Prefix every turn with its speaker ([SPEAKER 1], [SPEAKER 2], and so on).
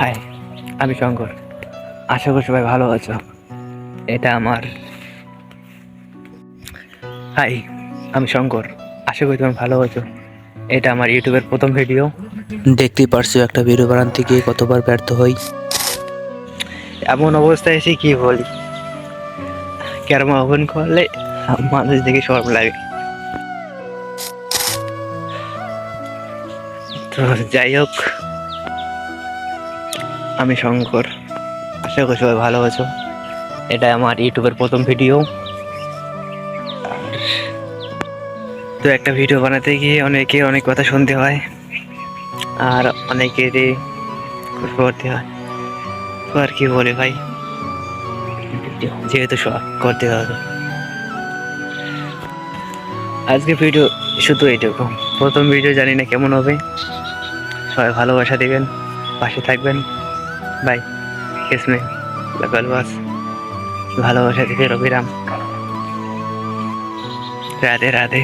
[SPEAKER 1] High আমি শঙ্কর। আশা করি সবাই ভালো আছো। এটা আমার হাই আমি শঙ্কর। আশা করি তুমি ভালো আছো। এটা আমার ইউটিউবের প্রথম ভিডিও।
[SPEAKER 2] দেখতেই পারছ একটা ভিডিও বানাতে গিয়ে কতবার ব্যর্থ হই।
[SPEAKER 1] এমন অবস্থায় এসে কি বলি? ক্যারমা ওভেন করলে মানুষ দেখে সরম লাগে। তো যাই হোক আমি শঙ্কর। আশা করি সবাই ভালো আছো। এটা আমার ইউটিউবের প্রথম ভিডিও। তো একটা ভিডিও বানাতে গিয়ে অনেকে অনেক কথা শুনতে হয়। আর অনেকেরই করতে হয়। তো আর কি বলে ভাই? যেহেতু শখ করতে হবে আজকে ভিডিও শুধু এইটুকু। প্রথম ভিডিও জানি না কেমন হবে। সবাই ভালোবাসা দেবেন, পাশে থাকবেন। বাই কিসমে লাগাল বাস ভালোবাসা দিতে রবিরাম রাধে রাধে